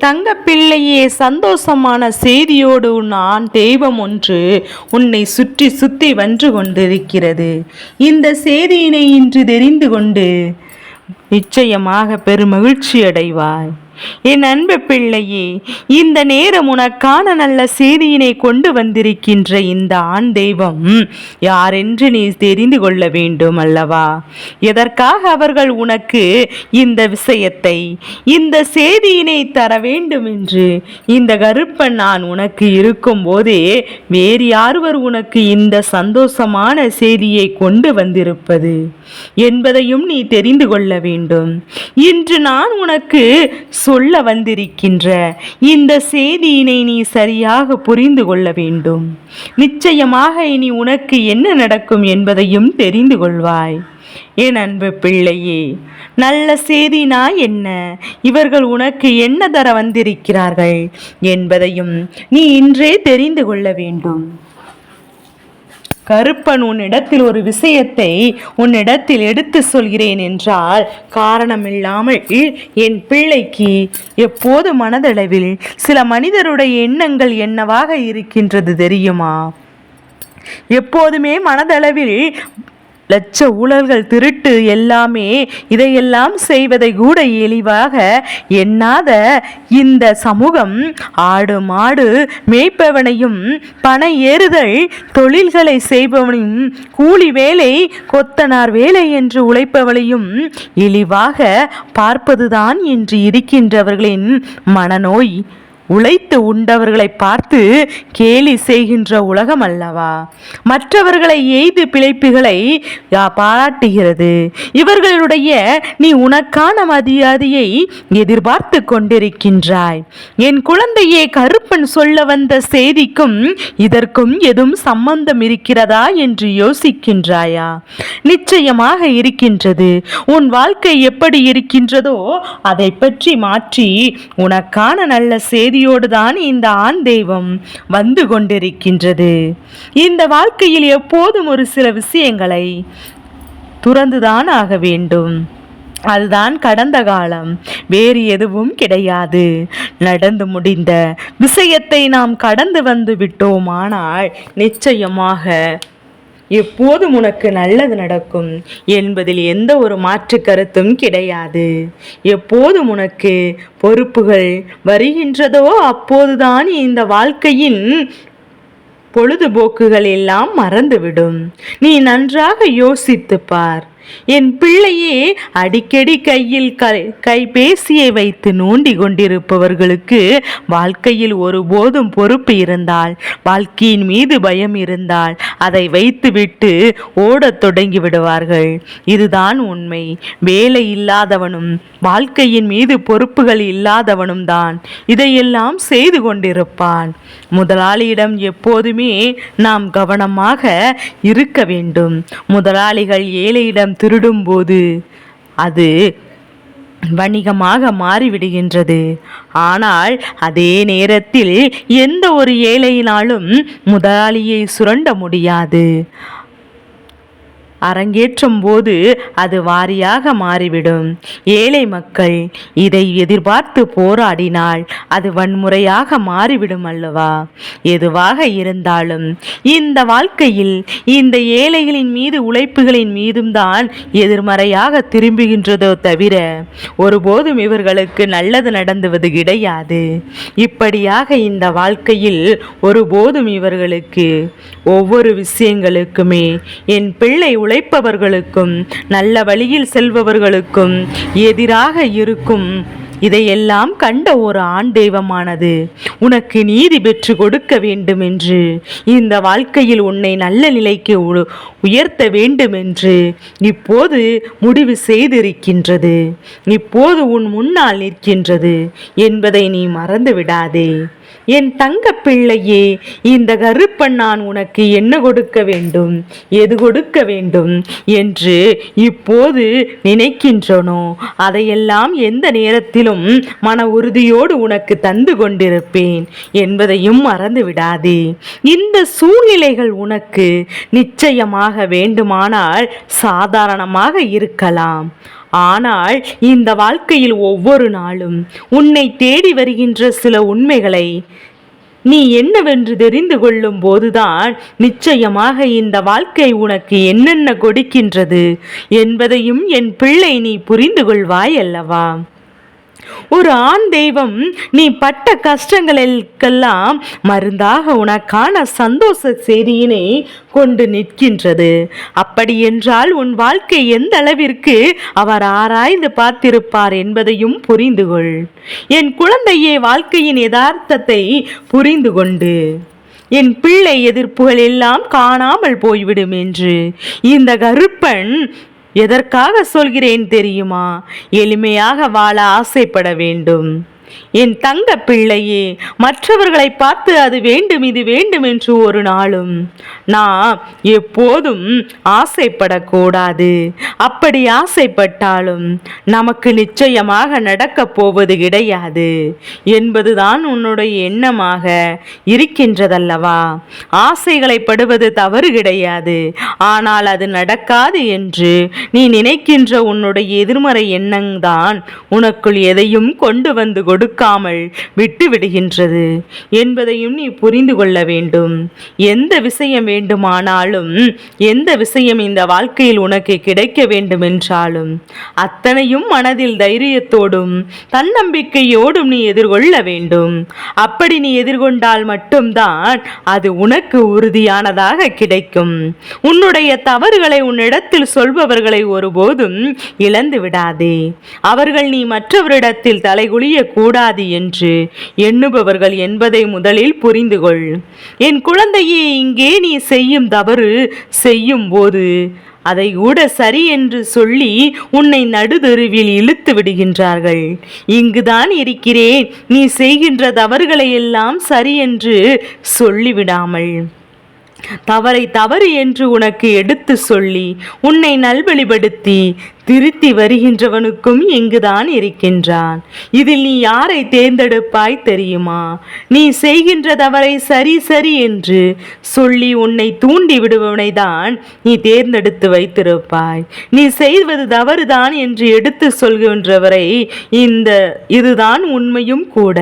தங்க பிள்ளையே சந்தோஷமான செய்தியோடு நான் தெய்வம் ஒன்று உன்னை சுற்றி சுற்றி வந்து கொண்டிருக்கிறது. இந்த செய்தியினை இன்று தெரிந்து கொண்டு நிச்சயமாக பெருமகிழ்ச்சி அடைவாய் என் அன்பு பிள்ளையே இந்த நேரம் உனக்கான நல்ல செய்தியினை கொண்டு வந்திருக்கின்ற இந்த ஆண் தெய்வம் யாரென்று நீ தெரிந்து கொள்ள வேண்டும் அல்லவா? எதற்காக அவர்கள் உனக்கு இந்த விஷயத்தை இந்த செய்தியினை தர வேண்டும் என்று? இந்த கருப்பன் நான் உனக்கு இருக்கும் போதே வேறு யாருவர் உனக்கு இந்த சந்தோஷமான செய்தியை கொண்டு வந்திருப்பது என்பதையும் நீ தெரிந்து கொள்ள வேண்டும். இன்று நான் உனக்கு சொல்ல வந்திருக்கின்ற இந்த செய்தியினை நீ சரியாக புரிந்து கொள்ள வேண்டும். நிச்சயமாக இனி உனக்கு என்ன நடக்கும் என்பதையும் தெரிந்து கொள்வாய். என் அன்பு பிள்ளையே நல்ல செய்தினா என்ன? இவர்கள் உனக்கு என்ன தர வந்திருக்கிறார்கள் என்பதையும் நீ இன்றே தெரிந்து கொள்ள வேண்டும். கருப்பன் உன்னிடத்தில் ஒரு விஷயத்தை உன்னிடத்தில் எடுத்து சொல்கிறேன் என்றால் காரணமில்லாமல் என் பிள்ளைக்கு எப்போது மனதளவில் சில மனிதருடைய எண்ணங்கள் என்னவாக இருக்கின்றது தெரியுமா? எப்போதுமே மனதளவில் லட்ச ஊழல்கள் திருட்டு எல்லாமே இதையெல்லாம் செய்வதை கூட எளிவாக எண்ணாத இந்த சமூகம் ஆடு மாடு மேய்ப்பவனையும் பண ஏறுதல் தொழில்களை செய்பவனையும் கூலி வேலை கொத்தனார் வேலை என்று உழைப்பவளையும் இழிவாக பார்ப்பதுதான் இன்று இருக்கின்றவர்களின் மனநோய். உழைத்து உண்டவர்களை பார்த்து கேலி செய்கின்ற உலகம் அல்லவா மற்றவர்களை எய்து பிழைப்புகளை பாராட்டுகிறது. இவர்களுடைய நீ உனக்கான மரியாதையை எதிர்பார்த்து கொண்டிருக்கின்றாய். என் குழந்தையே கருப்பன் சொல்ல வந்த செய்திக்கும் இதற்கும் எதுவும் சம்பந்தம் இருக்கிறதா என்று யோசிக்கின்றாயா? நிச்சயமாக இருக்கின்றது. உன் வாழ்க்கை எப்படி இருக்கின்றதோ அதை பற்றி மாற்றி உனக்கான நல்ல செய்தி செய்தியோடு தான் இந்த ஆண் தெய்வம் வந்து கொண்டிருக்கின்றது. இந்த வாழ்க்கையில் எப்போதும் ஒரு சில விஷயங்களை துறந்துதான் ஆக வேண்டும். அதுதான் கடந்த காலம். வேறு எதுவும் கிடையாது. நடந்து முடிந்த விஷயத்தை நாம் கடந்து வந்து விட்டோமானால் நிச்சயமாக எப்போதும் உனக்கு நல்லது நடக்கும். என்பதில் எந்த ஒரு மாற்று கருத்தும் கிடையாது. எப்போதும் உனக்கு பொறுப்புகள் வருகின்றதோ அப்போதுதான் இந்த வாழ்க்கையின் பொழுதுபோக்குகள் எல்லாம் மறந்துவிடும். நீ நன்றாக யோசித்து பார். என் பிள்ளையே அடிக்கடி கையில் கை கைபேசியை வைத்து நோண்டி கொண்டிருப்பவர்களுக்கு வாழ்க்கையில் ஒருபோதும் பொறுப்பு இருந்தால் வாழ்க்கையின் மீது பயம் இருந்தால் அதை வைத்துவிட்டு ஓடத் தொடங்கி விடுவார்கள். இதுதான் உண்மை. வேலை இல்லாதவனும் வாழ்க்கையின் மீது பொறுப்புகள் இல்லாதவனும் தான் இதையெல்லாம் செய்து கொண்டிருப்பான். முதலாளியிடம் எப்போதுமே நாம் கவனமாக இருக்க வேண்டும். முதலாளிகள் ஏழையிடம் திருடும்போது அது வணிகமாக மாறிவிடுகின்றது. ஆனால் அதே நேரத்தில் எந்த ஒரு ஏழையினாலும் முதலாளியை சுரண்ட முடியாது. அரங்கேற்றும் போது அது வாரியாக மாறிவிடும். ஏழை மக்கள் இதை எதிர்பார்த்து போராடினால் அது வன்முறையாக மாறிவிடும் அல்லவா? எதுவாக இருந்தாலும் இந்த வாழ்க்கையில் இந்த ஏழைகளின் மீது உழைப்புகளின் மீதும் தான் எதிர்மறையாக திரும்புகின்றதோ தவிர ஒருபோதும் இவர்களுக்கு நல்லது நடந்துவது கிடையாது. இப்படியாக இந்த வாழ்க்கையில் ஒருபோதும் இவர்களுக்கு ஒவ்வொரு விஷயங்களுக்குமே என் பிள்ளை உழைப்பவர்களுக்கும் நல்ல வழியில் செல்பவர்களுக்கும் எதிராக இருக்கும். இதையெல்லாம் கண்ட ஒரு ஆண் தெய்வமானது உனக்கு நீதி பெற்று கொடுக்க வேண்டும் என்று இந்த வாழ்க்கையில் உன்னை நல்ல நிலைக்கு உ- உயர்த்த வேண்டும் என்று இப்போது முடிவு செய்திருக்கின்றது. இப்போது உன் முன்னால் நிற்கின்றது என்பதை நீ மறந்து விடாதே என் தங்க பிள்ளையே இந்த கருப்பன் நான் உனக்கு என்ன கொடுக்க வேண்டும்? எது கொடுக்க வேண்டும் என்று இப்போது நினைக்கின்றனோ? அதையெல்லாம் எந்த நேரத்திலும் மன உறுதியோடு உனக்கு தந்து கொண்டிருப்பேன் என்பதையும் மறந்து விடாதே. இந்த சூழ்நிலைகள் உனக்கு நிச்சயமாக வேண்டுமானால் சாதாரணமாக இருக்கலாம். ஆனால் இந்த வாழ்க்கையில் ஒவ்வொரு நாளும் உன்னை தேடி வருகின்ற சில உண்மைகளை நீ என்னவென்று தெரிந்து கொள்ளும் போதுதான் நிச்சயமாக இந்த வாழ்க்கை உனக்கு என்னென்ன கொடுக்கின்றது என்பதையும் என் பிள்ளை நீ புரிந்து கொள்வாய் அல்லவா? ஒரு ஆண் தெய்வம் நீ பட்ட கஷ்டங்களுக்கெல்லாம் மருந்தாக உனக்கான சந்தோஷ செய்தியினை கொண்டு நிற்கின்றது. அப்படி என்றால் உன் வாழ்க்கை எந்த அளவிற்கு அவர் ஆராய்ந்து பார்த்திருப்பார் என்பதையும் புரிந்து கொள். என் குழந்தையே வாழ்க்கையின் யதார்த்தத்தை புரிந்து கொண்டு. என் பிள்ளை எதிர்ப்புகள் எல்லாம் காணாமல் போய்விடும் என்று. இந்த கருப்பன் எதற்காக சொல்கிறேன் தெரியுமா? எளிமையாக வாழ ஆசைப்பட வேண்டும். என் தங்க பிள்ளையே மற்றவர்களை பார்த்து அது வேண்டும் இது வேண்டும் என்று ஒரு நாளும் நான் எப்போதும் ஆசைப்படக்கூடாது. அப்படி ஆசைப்பட்டாலும் நமக்கு நிச்சயமாக நடக்கப் போவது கிடையாது என்பதுதான் உன்னுடைய எண்ணமாக இருக்கின்றதல்லவா. ஆசைகளை படுவது தவறு கிடையாது. ஆனால் அது நடக்காது என்று நீ நினைக்கின்ற உன்னுடைய எதிர்மறை எண்ணம்தான் உனக்குள் எதையும் கொண்டு வந்து கொடுக்காமல் விட்டு விடுகின்றது என்பதையும் நீ புரிந்து கொள்ள வேண்டும். எந்த விஷயம் வேண்டுமானாலும் எந்த விஷயம் இந்த வாழ்க்கையில் உனக்கு கிடைக்க வேண்டும் என்றாலும் அத்தனையும் மனதில் தைரியத்தோடும் தன்னம்பிக்கையோடும் நீ எதிர்கொள்ள வேண்டும். அப்படி நீ எதிர்கொண்டால் மட்டும்தான் அது உனக்கு உறுதியானதாக கிடைக்கும். உன்னுடைய தவறுகளை உன்னிடத்தில் சொல்பவர்களை ஒருபோதும் இழந்து விடாதே அவர்கள் நீ மற்றவரிடத்தில் தலைகுனிய கூடாது என்று எண்ணுபவர்கள் என்பதை முதலில் புரிந்து கொள் என் குழந்தையே இங்கே நீ செய்யும் தவறு செய்யும் போது அதை கூட சரி என்று சொல்லி உன்னை நடுதெருவில் இழுத்து விடுகின்றார்கள். இங்குதான் இருக்கிறேன். நீ செய்கின்ற தவறுகளை எல்லாம் சரி என்று சொல்லிவிடாமல். தவறை தவறு என்று உனக்கு எடுத்து சொல்லி உன்னை நல்வழிப்படுத்தி திருத்தி வருகின்றவனுக்கும் இங்குதான் இருக்கின்றான். இதில் நீ யாரை தேர்ந்தெடுப்பாய் தெரியுமா? நீ செய்கின்ற தவறை சரி சரி என்று சொல்லி உன்னை தூண்டி விடுபவனை தான் நீ தேர்ந்தெடுத்து வைத்திருப்பாய். நீ செய்வது தவறுதான் என்று எடுத்து சொல்கின்றவரை இந்த இதுதான் உண்மையும் கூட.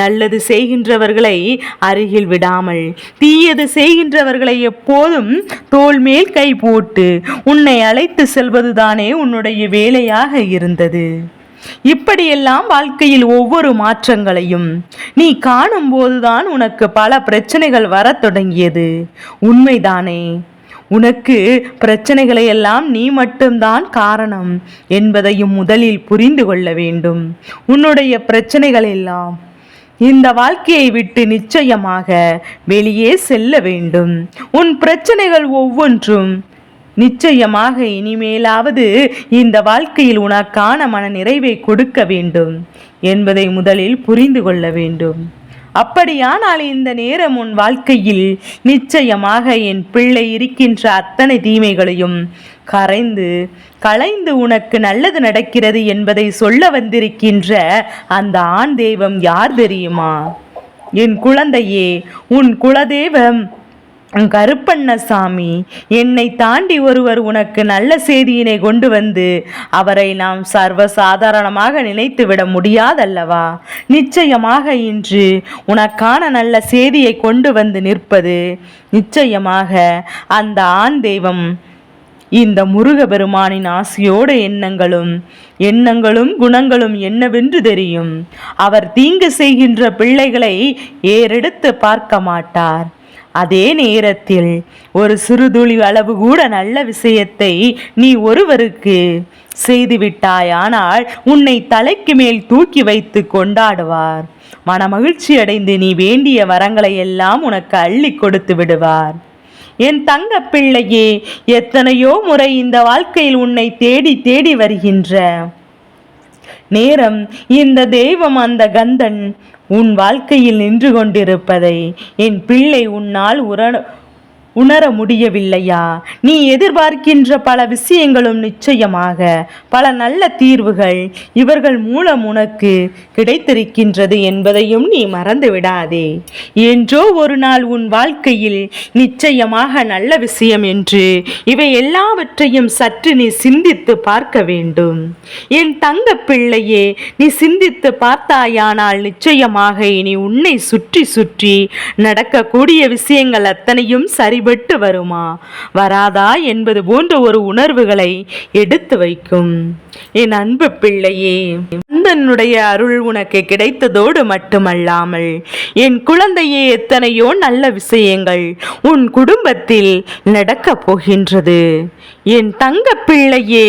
நல்லது செய்கின்றவர்களை அருகில் விடாமல் தீயது செய்கின்றவர்களை எப்போதும் தோல் மேல் கை போட்டு உன்னை அழைத்து செல்வதுதானே அவனுடைய வேலையாக இருந்தது. இப்படியெல்லாம் வாழ்க்கையில் ஒவ்வொரு மாற்றங்களையும் நீ காணும் போதுதான் உனக்கு பல பிரச்சனைகள் வரத் தொடங்கியது. உண்மைதானே. உனக்கு பிரச்சனைகளை எல்லாம் நீ மட்டும்தான் காரணம் என்பதையும் முதலில் புரிந்து கொள்ள வேண்டும். உன்னுடைய பிரச்சனைகள் எல்லாம் இந்த வாழ்க்கையை விட்டு நிச்சயமாக வெளியே செல்ல வேண்டும். உன் பிரச்சனைகள் ஒவ்வொன்றும் நிச்சயமாக இனிமேலாவது இந்த வாழ்க்கையில் உனக்கான மன நிறைவை கொடுக்க வேண்டும் என்பதை முதலில் புரிந்து கொள்ள வேண்டும். அப்படியானால் இந்த நேரம் உன் வாழ்க்கையில் நிச்சயமாக என் பிள்ளை இருக்கின்ற அத்தனை தீமைகளையும் கரைந்து களைந்து உனக்கு நல்லது நடக்கிறது என்பதை சொல்ல வந்திருக்கின்ற அந்த ஆண் தெய்வம் யார் தெரியுமா? என் குழந்தையே உன் குலதெய்வம் கருப்பண்ணசாமி என்னை தாண்டி ஒருவர் உனக்கு நல்ல செய்தியினை கொண்டு வந்து அவரை நாம் சர்வசாதாரணமாக நினைத்து விட முடியாதல்லவா? நிச்சயமாக இன்று உனக்கான நல்ல செய்தியை கொண்டு வந்து நிற்பது. நிச்சயமாக அந்த ஆண் தெய்வம் இந்த முருகபெருமானின் ஆசையோட எண்ணங்களும் எண்ணங்களும் குணங்களும் என்னவென்று தெரியும். அவர் தீங்கு செய்கின்ற பிள்ளைகளை ஏறெடுத்து பார்க்க மாட்டார். அதே நேரத்தில் ஒரு சிறுதுளி அளவு கூட நல்ல விஷயத்தை நீ ஒருவருக்கு செய்துவிட்டாயானால் உன்னை தலைக்கு மேல் தூக்கி வைத்து கொண்டாடுவார். மனமகிழ்ச்சி அடைந்து நீ வேண்டிய வரங்களை எல்லாம் உனக்கு அள்ளி கொடுத்து விடுவார். என் தங்க பிள்ளையே எத்தனையோ முறை இந்த வாழ்க்கையில் உன்னை தேடி தேடி வருகின்ற நேரம் இந்த தெய்வம் அந்த கந்தன். உன் வாழ்க்கையில் நின்று கொண்டிருப்பதை என் பிள்ளை உன்னால் உற உணர முடியவில்லையா? நீ எதிர்பார்க்கின்ற பல விஷயங்களும் நிச்சயமாக பல நல்ல தீர்வுகள் இவர்கள் மூலம் உனக்கு கிடைத்திருக்கின்றது என்பதையும் நீ மறந்து விடாதே என்றோ ஒரு நாள் உன் வாழ்க்கையில் நிச்சயமாக நல்ல விஷயம் என்று இவை எல்லாவற்றையும் சற்று நீ சிந்தித்து பார்க்க வேண்டும். என் தங்க பிள்ளையே நீ சிந்தித்து பார்த்தாயானால் நிச்சயமாக இனி உன்னை சுற்றி சுற்றி நடக்கக்கூடிய விஷயங்கள் அத்தனையும் சரி சரிபட்டு வருமா? வராதா என்பது போன்ற ஒரு உணர்வுகளை எடுத்து வைக்கும். என் அன்பு பிள்ளையே அந்தனுடைய அருள் உனக்கு கிடைத்ததோடு மட்டுமல்லாமல் என் குழந்தையே எத்தனையோ நல்ல விஷயங்கள் உன் குடும்பத்தில் நடக்கப் போகின்றது. என் தங்க பிள்ளையே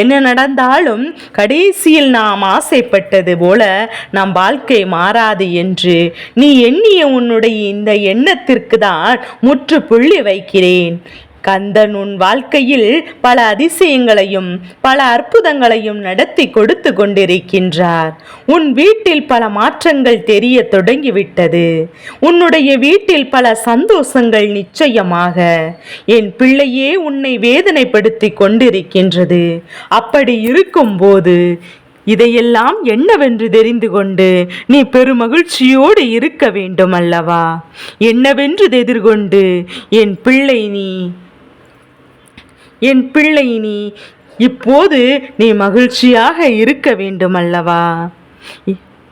என்ன நடந்தாலும் கடைசியில் நாம் ஆசைப்பட்டது போல நம் வாழ்க்கை மாறாது என்று நீ எண்ணிய உன்னுடைய இந்த எண்ணத்திற்கு தான் முற்றுப்புள்ளி வைக்கிறேன். கந்தன் உன் வாழ்க்கையில் பல அதிசயங்களையும் பல அற்புதங்களையும் நடத்தி கொடுத்து கொண்டிருக்கின்றார். உன் வீட்டில் பல மாற்றங்கள் தெரிய தொடங்கிவிட்டது. உன்னுடைய வீட்டில் பல சந்தோஷங்கள் நிச்சயமாக. என் பிள்ளையே உன்னை வேதனைப்படுத்தி கொண்டிருக்கின்றது. அப்படி இருக்கும்போது இதையெல்லாம் என்னவென்று தெரிந்து கொண்டு நீ பெருமகிழ்ச்சியோடு இருக்க வேண்டும் அல்லவா என்னவென்று எதிர்கொண்டு என் பிள்ளை நீ என் பிள்ளை நீ இப்போது நீ மகிழ்ச்சியாக இருக்க வேண்டுமல்லவா?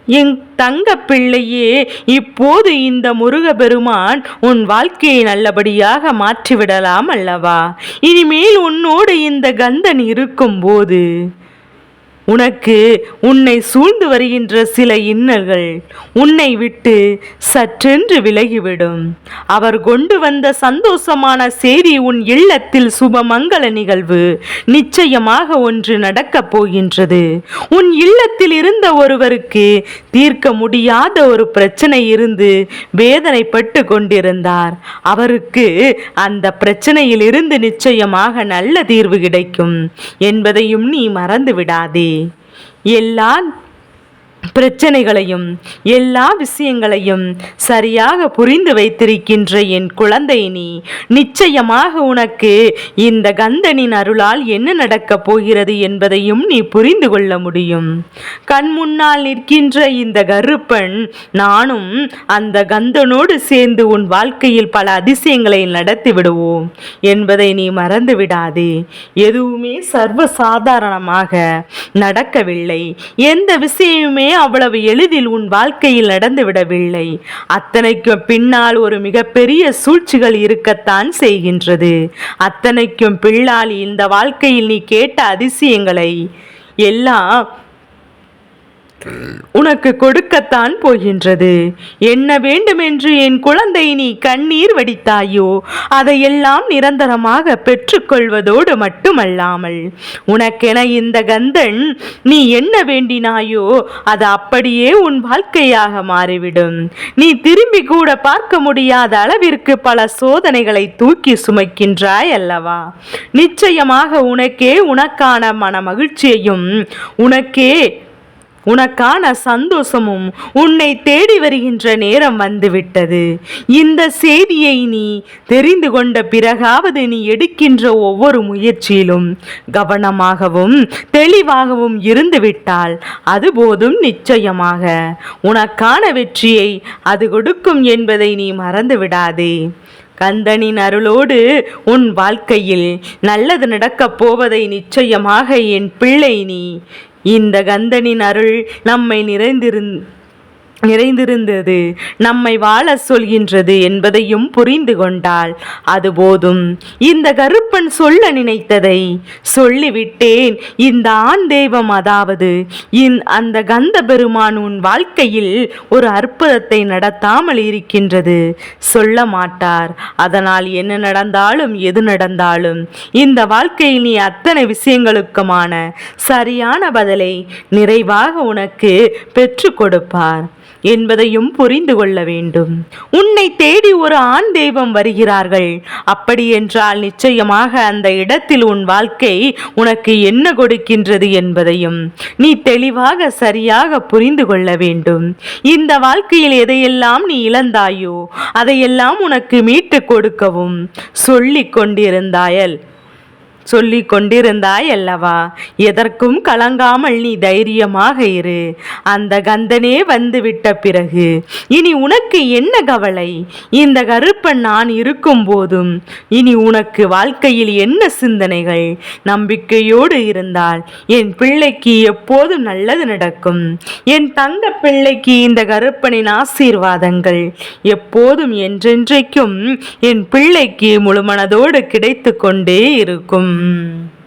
என் தங்க பிள்ளையே இப்போது இந்த முருகபெருமான் உன் வாழ்க்கையை நல்லபடியாக மாற்றிவிடலாம் அல்லவா இனிமேல் உன்னோடு இந்த கந்தன் இருக்கும்போது உனக்கு உன்னை சூழ்ந்து வருகின்ற சில இன்னல்கள் உன்னை விட்டு சற்றென்று விலகிவிடும். அவர் கொண்டு வந்த சந்தோஷமான செய்தி உன் இல்லத்தில் சுபமங்கள நிகழ்வு நிச்சயமாக ஒன்று நடக்கப் போகின்றது. உன் இல்லத்தில் இருந்த ஒருவருக்கு தீர்க்க முடியாத ஒரு பிரச்சனை இருந்து வேதனைப்பட்டு கொண்டிருந்தார். அவருக்கு அந்த பிரச்சனையில் இருந்து நிச்சயமாக நல்ல தீர்வு கிடைக்கும் என்பதையும் நீ மறந்து விடாதே எல்லான் பிரச்சனைகளையும் எல்லா விஷயங்களையும் சரியாக புரிந்து வைத்திருக்கின்ற என் குழந்தை நீ நிச்சயமாக உனக்கு இந்த கந்தனின் அருளால் என்ன நடக்கப் போகிறது என்பதையும் நீ புரிந்து கொள்ள முடியும். கண் முன்னால் நிற்கின்ற இந்த கருப்பன் நானும் அந்த கந்தனோடு சேர்ந்து உன் வாழ்க்கையில் பல அதிசயங்களை நடத்தி விடுவோம் என்பதை நீ மறந்து விடாதே. எதுவுமே சர்வ சாதாரணமாக நடக்கவில்லை. எந்த விஷயமுமே அவ்வளவு எளிதில் உன் வாழ்க்கையில் நடந்துவிடவில்லை அத்தனைக்கும் பின்னால் ஒரு மிகப்பெரிய சூழ்ச்சிகள் இருக்கத்தான் செய்கின்றது. அத்தனைக்கும் பின்னால் இந்த வாழ்க்கையில் நீ கேட்ட அதிசயங்களை எல்லாம் உனக்கு கொடுக்கத்தான் போகின்றது. என்ன வேண்டுமென்று என் குழந்தை நீ கண்ணீர் வடித்தாயோ அதையெல்லாம் நிரந்தரமாக பெற்றுக்கொள்வதோடு மட்டுமல்லாமல் உனக்கென இந்த கந்தன் நீ என்ன வேண்டினாயோ அது அப்படியே உன் வாழ்க்கையாக மாறிவிடும். நீ திரும்பி கூட பார்க்க முடியாத அளவிற்கு பல சோதனைகளை தூக்கி சுமைக்கின்றாய் அல்லவா? நிச்சயமாக உனக்கே உனக்கான மன மகிழ்ச்சியையும் உனக்கே உனக்கான சந்தோஷமும் உன்னை தேடி வருகின்ற நேரம் வந்துவிட்டது. இந்த செய்தியை நீ தெரிந்து கொண்ட பிறகாவது நீ எடுக்கின்ற ஒவ்வொரு முயற்சியிலும் கவனமாகவும் தெளிவாகவும் இருந்துவிட்டால் அது போதும் நிச்சயமாக. உனக்கான வெற்றியை அது கொடுக்கும் என்பதை நீ மறந்து விடாதே. கந்தனின் அருளோடு உன் வாழ்க்கையில் நல்லது நடக்கப் போவதை நிச்சயமாக என் பிள்ளை நீ இந்த கந்தனின் அருள் நம்மை நிறைந்திருந் நிறைந்திருந்தது. நம்மை வாழ சொல்கின்றது என்பதையும் புரிந்து கொண்டாள். அது போதும். இந்த கருப்பு கருப்பன் சொல்ல நினைத்ததை சொல்லிவிட்டேன். இந்த ஆண் தெய்வம் அதாவது இன் அந்த கந்த பெருமான் உன் வாழ்க்கையில் ஒரு அற்புதத்தை நடத்தாமல் இருக்கின்றது. சொல்ல மாட்டார். அதனால் என்ன நடந்தாலும் எது நடந்தாலும் இந்த வாழ்க்கையில் நீ அத்தனை விஷயங்களுக்குமான சரியான பதிலை நிறைவாக உனக்கு பெற்று கொடுப்பார் என்பதையும் புரிந்து கொள்ள வேண்டும். உன்னை தேடி ஒரு ஆண் தெய்வம் வருகிறார்கள். அப்படி என்றால் நிச்சயமாக நிச்சயமாக அந்த இடத்தில் உன் வாழ்க்கை உனக்கு என்ன கொடுக்கின்றது என்பதையும் நீ தெளிவாக சரியாக புரிந்து கொள்ள வேண்டும். இந்த வாழ்க்கையில் எதையெல்லாம் நீ இழந்தாயோ அதையெல்லாம் உனக்கு மீட்டு கொடுக்கவும் சொல்லி கொண்டிருந்தாயல். சொல்லி கொண்டிருந்தாய் அல்லவா? எதற்கும் கலங்காமல் நீ தைரியமாக இரு. அந்த கந்தனே வந்து விட்ட பிறகு இனி உனக்கு என்ன கவலை? இந்த கருப்பன் நான் இருக்கும் போதும் இனி உனக்கு வாழ்க்கையில் என்ன சிந்தனைகள்? நம்பிக்கையோடு இருந்தால் என் பிள்ளைக்கு எப்போதும் நல்லது நடக்கும். என் தங்க பிள்ளைக்கு இந்த கருப்பனின் ஆசீர்வாதங்கள் எப்போதும் என்றென்றைக்கும் என் பிள்ளைக்கு முழுமனதோடு கிடைத்து கொண்டே இருக்கும். 嗯。